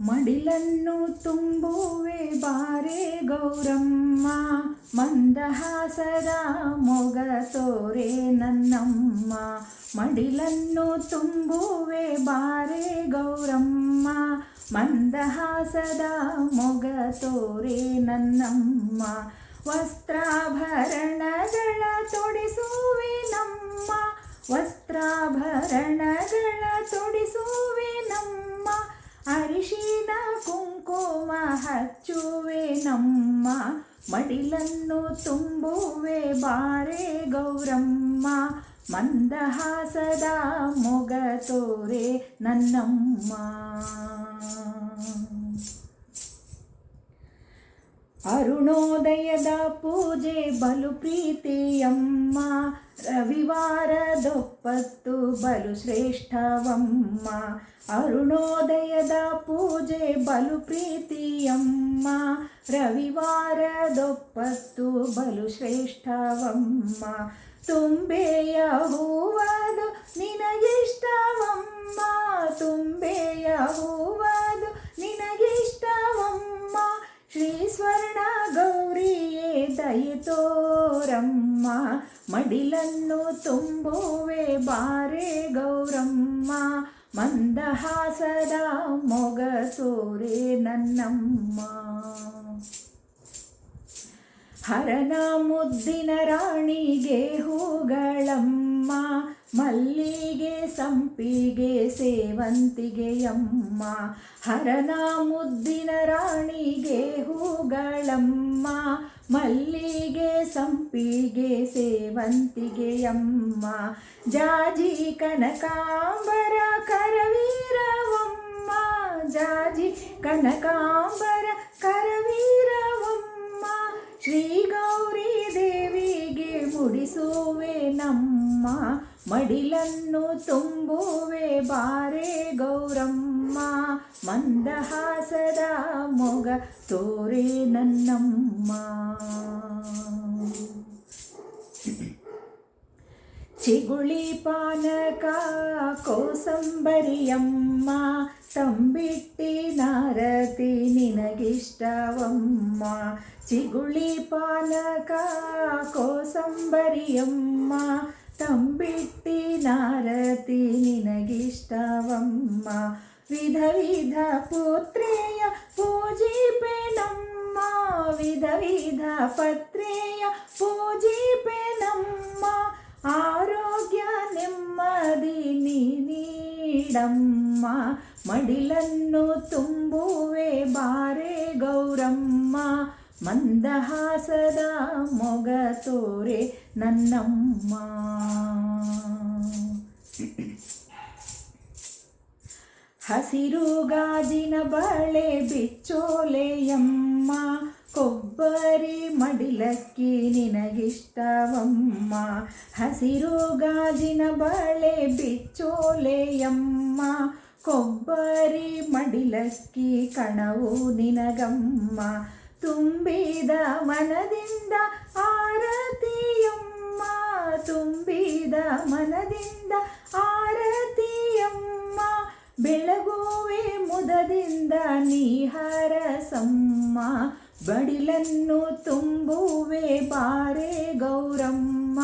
ಮಡಿಲನ್ನು ತುಂಬುವೆ ಬಾರೆ ಗೌರಮ್ಮ, ಮಂದಹಾಸದ ಮೊಗ ತೋರೆ ನನ್ನಮ್ಮ. ಮಡಿಲನ್ನು ತುಂಬುವೆ ಬಾರೆ ಗೌರಮ್ಮ, ಮಂದಹಾಸದ ಮೊಗ ತೋರೆ ನನ್ನಮ್ಮ. ವಸ್ತ್ರಾಭರಣಗಳ ತೊಡಿಸುವೆ ನಮ್ಮ, ವಸ್ತ್ರಾಭರಣಗಳ ತೊಡಿಸುವೆ ನಮ್ಮ. ಅರಿಶಿನ ಕುಂಕುಮ ಹಚ್ಚುವೆ ನಮ್ಮ, ಮಡಿಲನ್ನು ತುಂಬುವೆ ಬಾರೆ ಗೌರಮ್ಮ, ಮಂದಹಾಸದ ಮೊಗ ತೋರೆ ನನ್ನಮ್ಮ. ಅರುಣೋದಯದ ಪೂಜೆ ಬಲು ಪ್ರೀತಿಯಮ್ಮ ರವಿವಾರದೊಪ್ಪತ್ತು ಬಲು ಶ್ರೇಷ್ಠವಮ್ಮ. ಅರುಣೋದಯದ ಪೂಜೆ ಬಲು ಪ್ರೀತಿಯಮ್ಮ. ರವಿವಾರದೊಪ್ಪತ್ತು ಬಲು ಶ್ರೇಷ್ಠವಮ್ಮ. ತುಂಬೆಯ ಹೂವದು ನಿನಗಿಷ್ಟವಮ್ಮ. ತುಂಬೆಯ ಹೂವದು ನಿನಗಿಷ್ಟವಮ್ಮ. ಶ್ರೀ ಸ್ವರ್ಣ ಗೌರಿಯೇ ದಯೆ ತೋರಮ್ಮ. ಮಡಿಲನ್ನು ತುಂಬುವೆ ಬಾರೆ ಗೌರಮ್ಮ ಮಂದಹಾಸದ ಮೊಗ ತೋರೆ ನನ್ನಮ್ಮ. ಹರನ ಮುದ್ದಿನ ರಾಣಿಗೆ ಹೂಗಳಮ್ಮ ಮಲ್ಲಿಗೆ ಸಂಪಿಗೆ ಸೇವಂತಿಗೆಯಮ್ಮ ಹರನ ಮುದ್ದಿನ ರಾಣಿಗೆ ಹೂಗಳಮ್ಮ, ಮಲ್ಲಿಗೆ ಸಂಪಿಗೆ ಸೇವಂತಿಗೆಯಮ್ಮ ಜಾಜಿ ಕನಕಾಂಬರ ಕರವೀರವಮ್ಮ, ಜಾಜಿ ಕನಕಾಂಬರ ಕರವೀರವಮ್ಮ ಶ್ರೀ ಗೌರಿ ದೇವಿಗೆ ಮುಡಿಸುವೆ ನಮ್ಮ ಮಡಿಲನ್ನು ತುಂಬುವೆ ಬಾರೆ ಗೌರಮ್ಮ ಮಂದಹಾಸದ ಮೊಗ ತೋರೆ ನನ್ನಮ್ಮ ಚಿಗುಳಿ ಪಾನಕ ಕೋಸಂಬರಿಯಮ್ಮ ತಂಬಿಟ್ಟಿ ನಾರತಿ ನಿನಗಿಷ್ಟವಮ್ಮ ಚಿಗುಳಿ ಪಾನಕ ಕೋಸಂಬರಿಯಮ್ಮ ತಂಬಿಟ್ಟಿ ನಾರತಿ ನಿನಗಿಷ್ಟವಮ್ಮ ವಿಧ ವಿಧ ಪುತ್ರೆಯ ಪೂಜಿಪೆ ನಮ್ಮ ವಿಧ ವಿಧ ಪತ್ರೆಯ ಪೂಜಿಪೆ ನಮ್ಮ ಆರೋಗ್ಯ ನೆಮ್ಮದಿ ನೀ ನೀಡಮ್ಮ ಮಡಿಲನ್ನು ತುಂಬುವೆ ಬಾರೆ ಗೌರಮ್ಮ ಮಂದಹಾಸದ ಮೊಗ ತೋರೆ ನನ್ನಮ್ಮ. ಹಸಿರು ಗಾಜಿನ ಬಳೆ ಬಿಚ್ಚೋಲೆಯಮ್ಮ, ಕೊಬ್ಬರಿ ಮಡಿಲಕ್ಕಿ ನಿನಗಿಷ್ಟವಮ್ಮ. ಹಸಿರು ಗಾಜಿನ ಬಳೆ ಬಿಚ್ಚೋಲೆಯಮ್ಮ, ಕೊಬ್ಬರಿ ಮಡಿಲಕ್ಕಿ ಕಣವು ನಿನಗಮ್ಮ. ತುಂಬಿದ ಮನದಿಂದ ಆರತಿಯಮ್ಮ, ತುಂಬಿದ ಮನದಿಂದ ಆರತಿಯಮ್ಮ, ಬೆಳಗುವೆ ಮುದದಿಂದ ನೀಹರಸಮ್ಮ ಬಡಿಲನ್ನು ತುಂಬುವೆ ಬಾರೆ ಗೌರಮ್ಮ,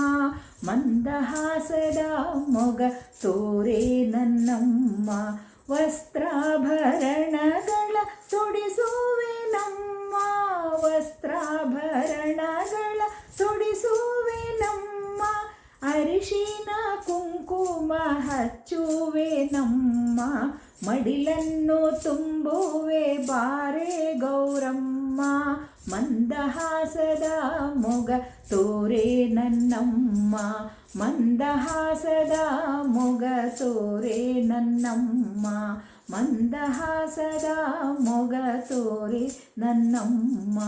ಮಂದಹಾಸದ ಮೊಗ ತೋರೆ ನನ್ನಮ್ಮ, ವಸ್ತ್ರಾಭರಣಗಳ ತೊಡಿಸುವೆ ನಮ್ಮ ಅರಿಶಿನ ಕುಂಕುಮ ಹಚ್ಚುವೆ ನಮ್ಮ ಮಡಿಲನ್ನು ತುಂಬುವೆ ಬಾರೆ ಗೌರಮ್ಮ, ಮಂದಹಾಸದ ಮೊಗ ತೋರೆ ನನ್ನಮ್ಮ, ಮಂದಹಾಸದ ಮೊಗ ತೋರೆ ನನ್ನಮ್ಮ, ಮಂದಹಾಸದ ಮೊಗ ತೋರೆ ನನ್ನಮ್ಮ.